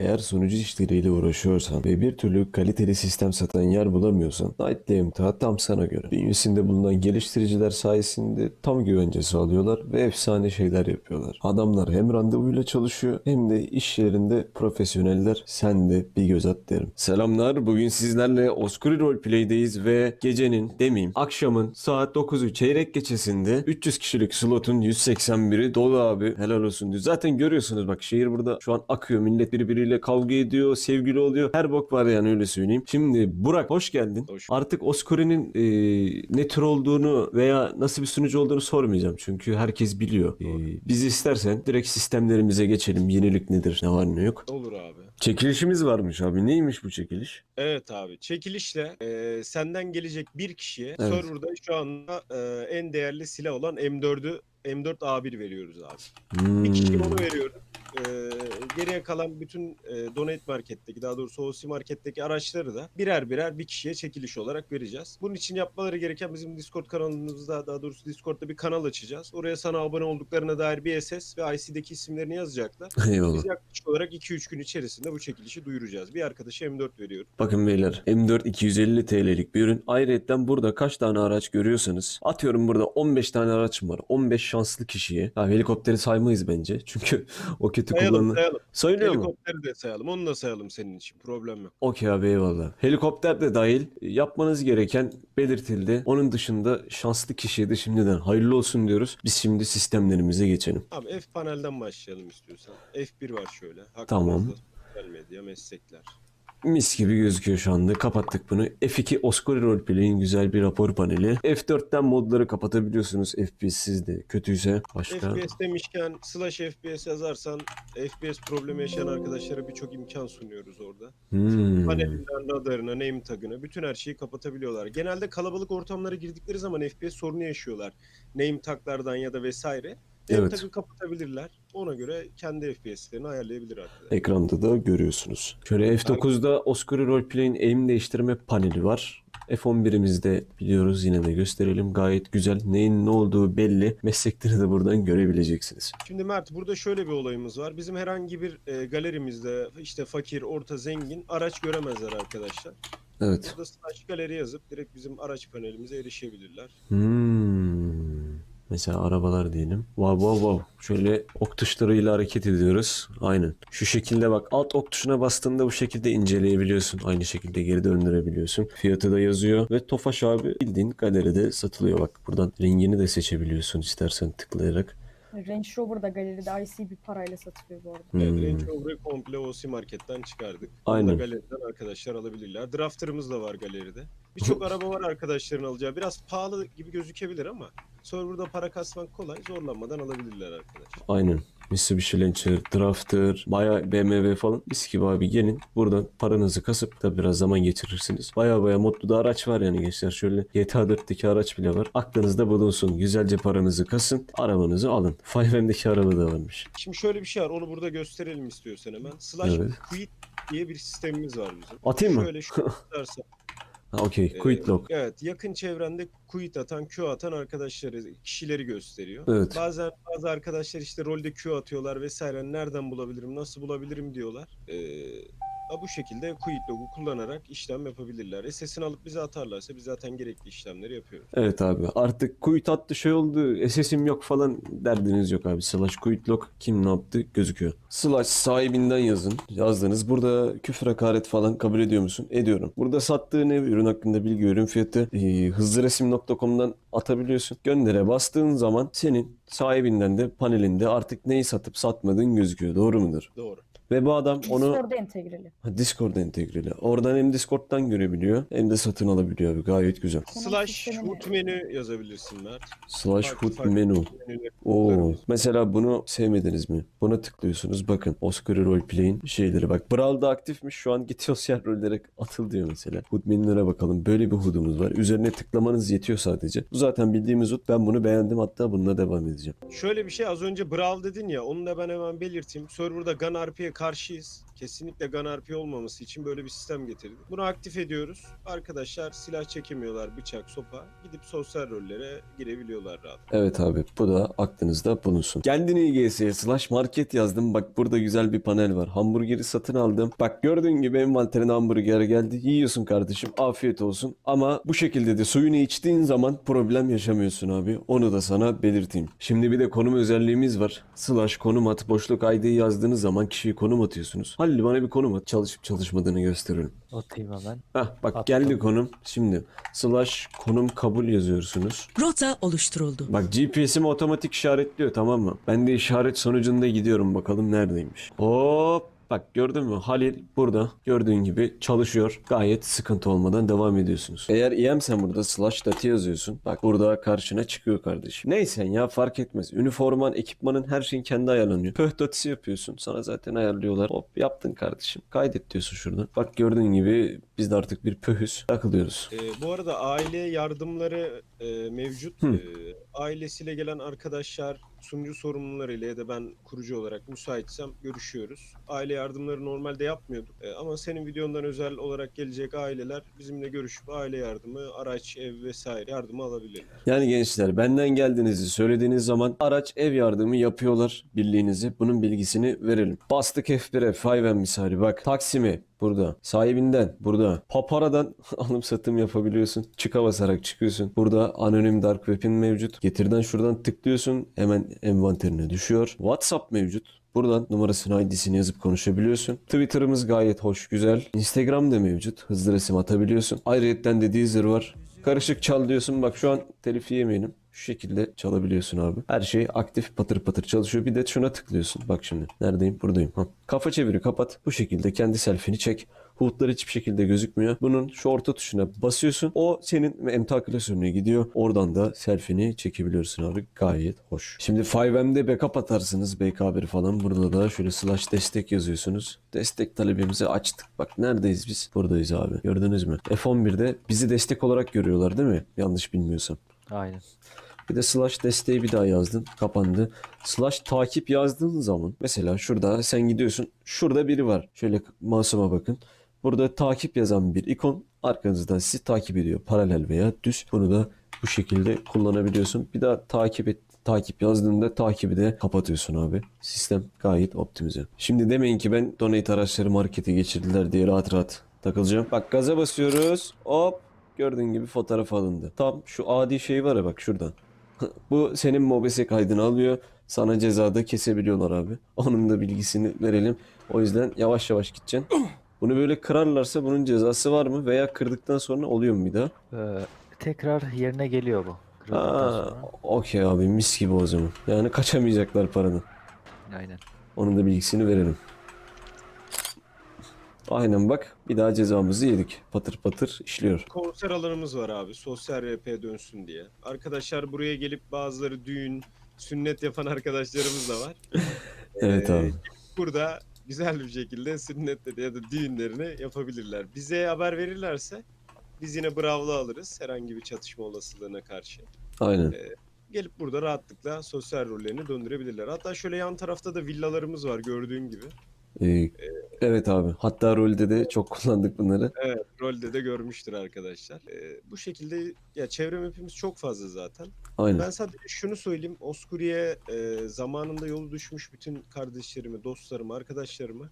Eğer sunucu işleriyle uğraşıyorsan ve bir türlü kaliteli sistem satan yer bulamıyorsan Nightly Emtah tam sana göre. Bünyesinde bulunan geliştiriciler sayesinde tam güvence sağlıyorlar ve efsane şeyler yapıyorlar. Adamlar hem randevuyla çalışıyor hem de iş yerinde profesyoneller. Sen de bir göz at derim. Selamlar. Bugün sizlerle Oscuri Roleplay'deyiz ve gecenin demeyeyim akşamın saat 9'u çeyrek geçesinde 300 kişilik slotun 181'i dolu abi. Helal olsun diyor. Zaten görüyorsunuz bak şehir burada şu an akıyor. Millet birbiriyle kavga ediyor, sevgili oluyor. Her bok var yani öyle söyleyeyim. Şimdi Burak hoş geldin. Hoş Artık Oscuri'nin e, ne tür olduğunu veya nasıl bir sunucu olduğunu sormayacağım. Çünkü herkes biliyor. E, biz istersen direkt sistemlerimize geçelim. Yenilik nedir, ne var ne yok. Olur abi. Çekilişimiz varmış abi. Neymiş bu çekiliş? Evet abi. Çekilişle e, senden gelecek bir kişiye Evet. serverda şu anda e, en değerli silah olan M4'ü M4A1 veriyoruz abi. Hmm. Bir kişiye onu veriyoruz. E, geriye kalan bütün e, Donate Market'teki daha doğrusu OC Market'teki araçları da birer birer bir kişiye çekiliş olarak vereceğiz. Bunun için yapmaları gereken bizim Discord kanalımızda daha doğrusu Discord'da bir kanal açacağız. Oraya sana abone olduklarına dair bir SS ve IC'deki isimlerini yazacaklar. Eyvallah. Biz yaklaşık olarak 2-3 gün içerisinde bu çekilişi duyuracağız. Bir arkadaşa M4 veriyorum. Bakın beyler M4 250 TL'lik bir ürün. Ayrıca burada kaç tane araç görüyorsanız atıyorum burada 15 tane araç var. 15 şanslı kişiye. Ya helikopteri saymayız bence. Çünkü o kötü sayalım. Sayılıyor mu? Helikopteri de sayalım. Onu da sayalım senin için. Problem yok. Okey abi eyvallah. Helikopter de dahil yapmanız gereken belirtildi. Onun dışında şanslı kişiye de şimdiden hayırlı olsun diyoruz. Biz şimdi sistemlerimize geçelim. Abi F panelden başlayalım istiyorsan. F1 var şöyle. Hakkımızda Tamam. Sosyal medya, meslekler. Mis gibi gözüküyor şu anda. Kapattık bunu. F2 Oscori Roleplay'in güzel bir rapor paneli. F4'ten modları kapatabiliyorsunuz. FPS sizde kötüyse başka. FPS demişken slash FPS yazarsan FPS problemi yaşayan arkadaşlara birçok imkan sunuyoruz orada. Hmm. Panelinden radarına, name tagına bütün her şeyi kapatabiliyorlar. Genelde kalabalık ortamlara girdikleri zaman FPS sorunu yaşıyorlar. Name taglardan ya da vesaire. Name Evet. tagı kapatabilirler. Ona göre kendi FPS'lerini ayarlayabilir arkadaşlar. Ekranda da görüyorsunuz. Şöyle F9'da Oscori Roleplay'in aim değiştirme paneli var. F11'imizde biliyoruz yine de gösterelim. Gayet güzel. Neyin ne olduğu belli. Meslekleri de buradan görebileceksiniz. Şimdi Mert burada şöyle bir olayımız var. Bizim herhangi bir e, galerimizde işte fakir, orta, zengin araç göremezler arkadaşlar. Evet. Burada slash galeri yazıp direkt bizim araç panelimize erişebilirler. Hmm. Mesela arabalar diyelim. Wow wow wow. Şöyle ok tuşlarıyla hareket ediyoruz. Aynen. Şu şekilde bak alt ok tuşuna bastığında bu şekilde inceleyebiliyorsun. Aynı şekilde geri döndürebiliyorsun. Fiyatı da yazıyor. Ve Tofaş abi bildiğin galeride satılıyor. Bak buradan rengini de seçebiliyorsun istersen tıklayarak. Range Rover da galeride IC bir parayla satılıyor bu arada. Hmm. Evet, Range Rover'ı komple OC Market'ten çıkardık. Aynen. da galeriden arkadaşlar alabilirler. Drafter'ımız da var galeride. Birçok araba var arkadaşların alacağı. Biraz pahalı gibi gözükebilir ama serverda para kasmak kolay. Zorlanmadan alabilirler arkadaşlar. Aynen. Mitsubishi Lancer, Drafter, baya BMW falan. Mis gibi abi gelin. Buradan paranızı kasıp da biraz zaman geçirirsiniz. Baya baya mutlu da araç var yani gençler. Şöyle GTA 4'teki araç bile var. Aklınızda bulunsun. Güzelce paranızı kasın. Arabanızı alın. Fireman'deki araba da varmış. Şimdi şöyle bir şey var. Onu burada gösterelim istiyorsan hemen. Slash Evet. quit diye bir sistemimiz var bizim. Atayım mı? Şöyle şu. Ha, Okey. Ee, Quit lock. Evet, yakın çevrende quit atan, Q atan arkadaşları, kişileri gösteriyor. Evet. Bazen bazı arkadaşlar işte rolde Q atıyorlar vesaire. Nereden bulabilirim, nasıl bulabilirim diyorlar. Ee, bu şekilde quit log'u kullanarak işlem yapabilirler. SS'ini alıp bize atarlarsa biz zaten gerekli işlemleri yapıyoruz. Evet abi. Artık quit attı şey oldu. SS'im yok falan derdiniz yok abi. Slash quit lock kim ne yaptı gözüküyor. Slash sahibinden yazın. Yazdınız. Burada küfür hakaret falan kabul ediyor musun? Ediyorum. Burada sattığın ev ürün hakkında bilgi ürün fiyatı e, hızlıresim.com'dan atabiliyorsun. Göndere bastığın zaman senin sahibinden de panelinde artık neyi satıp satmadığın gözüküyor. Doğru mudur? Doğru. Ve bu adam onu Discord'da entegreli. Ha, Discord'da entegreli. Oradan hem Discord'dan görebiliyor hem de satın alabiliyor abi. Gayet güzel. Slash sistemi ne? hood menü yazabilirsin Mert. Slash Farklı hood farklı menu. menüleri Oo. Mesela bunu sevmediniz mi? Buna tıklıyorsunuz. Bakın Oscar Roleplay'in şeyleri. Bak Brawl'da aktifmiş. Şu an git sosyal rollere atıl diyor mesela. HUD menülere bakalım. Böyle bir HUD'umuz var. Üzerine tıklamanız yetiyor sadece. Bu zaten bildiğimiz HUD. Ben bunu beğendim. Hatta bununla devam edeceğim. Şöyle bir şey az önce Brawl dedin ya onu da ben hemen belirteyim. Serverda Gun RP'ye karşıyız. Kesinlikle gun RP olmaması için böyle bir sistem getirdik. Bunu aktif ediyoruz. Arkadaşlar silah çekemiyorlar, bıçak, sopa. Gidip sosyal rollere girebiliyorlar rahat. Evet abi bu da aklınızda bulunsun. Kendini IGS'ye slash market yazdım. Bak burada güzel bir panel var. Hamburgeri satın aldım. Bak gördüğün gibi envanterine hamburger geldi. Yiyorsun kardeşim. Afiyet olsun. Ama bu şekilde de suyunu içtiğin zaman problem yaşamıyorsun abi. Onu da sana belirteyim. Şimdi bir de konum özelliğimiz var. Slash konum at. Boşluk ID'yi yazdığınız zaman kişiyi konum atıyorsunuz. Halil bana bir konum at. Çalışıp çalışmadığını gösterelim. Atayım hemen. Heh bak Attım. geldi konum. Şimdi slash konum kabul yazıyorsunuz. Rota oluşturuldu. Bak GPS'imi otomatik işaretliyor tamam mı? Ben de işaret sonucunda gidiyorum bakalım neredeymiş. Hop Bak gördün mü Halil burada gördüğün gibi çalışıyor. Gayet sıkıntı olmadan devam ediyorsunuz. Eğer EM sen burada slash dati yazıyorsun. Bak burada karşına çıkıyor kardeşim. Neysen ya fark etmez. Üniforman, ekipmanın her şeyin kendi ayarlanıyor. Pöh datisi yapıyorsun. Sana zaten ayarlıyorlar. Hop yaptın kardeşim. Kaydet diyorsun şuradan. Bak gördüğün gibi biz de artık bir pöhüz. Takılıyoruz. Ee, bu arada aile yardımları e, mevcut. Hı. Ee, ailesiyle gelen arkadaşlar sunucu sorumlularıyla ya da ben kurucu olarak müsaitsem görüşüyoruz. Aile yardımları normalde yapmıyorduk. Ee, ama senin videondan özel olarak gelecek aileler bizimle görüşüp aile yardımı, araç, ev vesaire yardımı alabilirler. Yani gençler benden geldiğinizi söylediğiniz zaman araç ev yardımı yapıyorlar birliğinizi. Bunun bilgisini verelim. Bastık F1'e 5M misali bak. Taksim'e burada. Sahibinden burada. Papara'dan alım satım yapabiliyorsun. Çıka basarak çıkıyorsun. Burada anonim dark web'in mevcut. Getirden şuradan tıklıyorsun. Hemen envanterine düşüyor. WhatsApp mevcut. Buradan numarasını ID'sini yazıp konuşabiliyorsun. Twitter'ımız gayet hoş, güzel. Instagram da mevcut. Hızlı resim atabiliyorsun. Ayrıyetten de Deezer var. Karışık çal diyorsun. Bak şu an telif yemeyelim. Şu şekilde çalabiliyorsun abi. Her şey aktif patır patır çalışıyor. Bir de şuna tıklıyorsun. Bak şimdi. Neredeyim? Buradayım. Ha. Kafa çeviri kapat. Bu şekilde kendi selfie'ni çek. Hood'lar hiçbir şekilde gözükmüyor. Bunun şu orta tuşuna basıyorsun. O senin emtia klasörüne gidiyor. Oradan da selfie'ni çekebiliyorsun abi. Gayet hoş. Şimdi 5M'de backup atarsınız. BK1 falan. Burada da şöyle slash destek yazıyorsunuz. Destek talebimizi açtık. Bak neredeyiz biz? Buradayız abi. Gördünüz mü? F11'de bizi destek olarak görüyorlar değil mi? Yanlış bilmiyorsam. Aynen. Bir de slash desteği bir daha yazdın. Kapandı. Slash takip yazdığın zaman mesela şurada sen gidiyorsun. Şurada biri var. Şöyle mouse'uma bakın. Burada takip yazan bir ikon arkanızdan sizi takip ediyor. Paralel veya düz. Bunu da bu şekilde kullanabiliyorsun. Bir daha takip et takip yazdığında takibi de kapatıyorsun abi. Sistem gayet optimize. Şimdi demeyin ki ben donate araçları markete geçirdiler diye rahat rahat takılacağım. Bak gaza basıyoruz. Hop gördüğün gibi fotoğraf alındı. Tam şu adi şey var ya bak şuradan. Bu senin MOBESE kaydını alıyor. Sana cezada kesebiliyorlar abi. Onun da bilgisini verelim. O yüzden yavaş yavaş gideceksin. Bunu böyle kırarlarsa bunun cezası var mı? Veya kırdıktan sonra oluyor mu bir daha? Ee, tekrar yerine geliyor bu. Kırıldıktan Aa, sonra. okey abi mis gibi o zaman. Yani kaçamayacaklar paranın. Aynen. Onun da bilgisini verelim. Aynen bak bir daha cezamızı yedik. Patır patır işliyor. Konser alanımız var abi. Sosyal RP dönsün diye. Arkadaşlar buraya gelip bazıları düğün, sünnet yapan arkadaşlarımız da var. Evet Ee, abi. Burada güzel bir şekilde sünnetleri ya da düğünlerini yapabilirler. Bize haber verirlerse biz yine bravlı alırız herhangi bir çatışma olasılığına karşı. Aynen. Gelip burada rahatlıkla sosyal rollerini döndürebilirler. Hatta şöyle yan tarafta da villalarımız var gördüğün gibi. Ee, evet abi. Hatta rolde de çok kullandık bunları. Evet, rolde de görmüştür arkadaşlar. Ee, bu şekilde ya çevre map'imiz çok fazla zaten. Aynen. Ben sadece şunu söyleyeyim. Oskuri'ye e, zamanında yolu düşmüş bütün kardeşlerimi, dostlarımı, arkadaşlarımı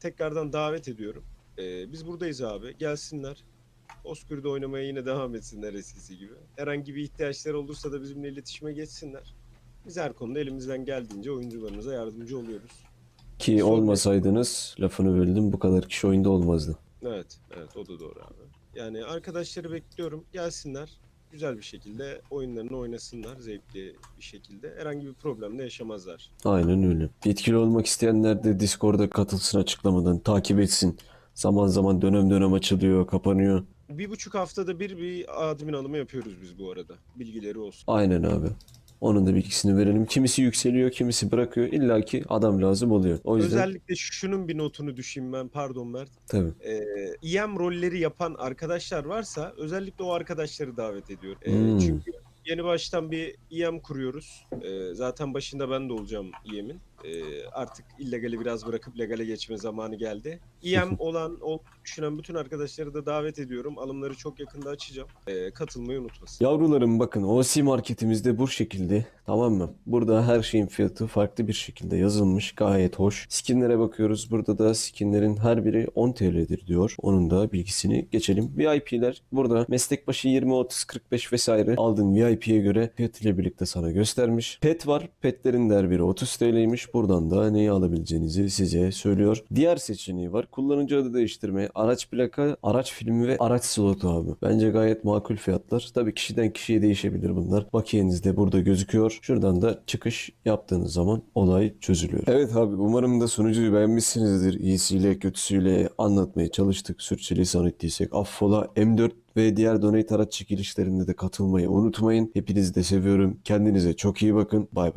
tekrardan davet ediyorum. E, biz buradayız abi. Gelsinler. Oskuri'de oynamaya yine devam etsinler eskisi gibi. Herhangi bir ihtiyaçları olursa da bizimle iletişime geçsinler. Biz her konuda elimizden geldiğince oyuncularımıza yardımcı oluyoruz. Ki Son- olmasaydınız lafını böldüm bu kadar kişi oyunda olmazdı. Evet, evet o da doğru abi. Yani arkadaşları bekliyorum. Gelsinler. Güzel bir şekilde oyunlarını oynasınlar zevkli bir şekilde. Herhangi bir problem de yaşamazlar. Aynen öyle. Yetkili olmak isteyenler de Discord'a katılsın açıklamadan takip etsin. Zaman zaman dönem dönem açılıyor, kapanıyor. Bir buçuk haftada bir bir admin alımı yapıyoruz biz bu arada. Bilgileri olsun. Aynen abi. Onun da bilgisini verelim. Kimisi yükseliyor, kimisi bırakıyor. İlla ki adam lazım oluyor. O yüzden Özellikle şunun bir notunu düşeyim ben pardon Mert. tabii. Ee, EM rolleri yapan arkadaşlar varsa özellikle o arkadaşları davet ediyorum. Ee, Hmm. Çünkü yeni baştan bir EM kuruyoruz. Ee, zaten başında ben de olacağım EM'in. E, artık illegali biraz bırakıp legale geçme zamanı geldi. İyem olan, ol, düşünen bütün arkadaşları da davet ediyorum. Alımları çok yakında açacağım. E, katılmayı unutmasın. Yavrularım bakın OC marketimizde bu şekilde tamam mı? Burada her şeyin fiyatı farklı bir şekilde yazılmış. Gayet hoş. Skinlere bakıyoruz. Burada da skinlerin her biri 10 TL'dir diyor. Onun da bilgisini geçelim. VIP'ler burada meslek başı 20, 30, 45 vesaire aldığın VIP'ye göre fiyat ile birlikte sana göstermiş. Pet var. Petlerin de her biri 30 TL'ymiş. Buradan da neyi alabileceğinizi size söylüyor. Diğer seçeneği var. Kullanıcı adı değiştirme, araç plaka, araç filmi ve araç slotu abi. Bence gayet makul fiyatlar. Tabii kişiden kişiye değişebilir bunlar. Bakiyeniz de burada gözüküyor. Şuradan da çıkış yaptığınız zaman olay çözülüyor. Evet abi umarım da sunucuyu beğenmişsinizdir. İyisiyle kötüsüyle anlatmaya çalıştık. Sürçülisan ettiysek affola. M4 ve diğer donate araç çekilişlerinde de katılmayı unutmayın. Hepinizi de seviyorum. Kendinize çok iyi bakın. Bay bay.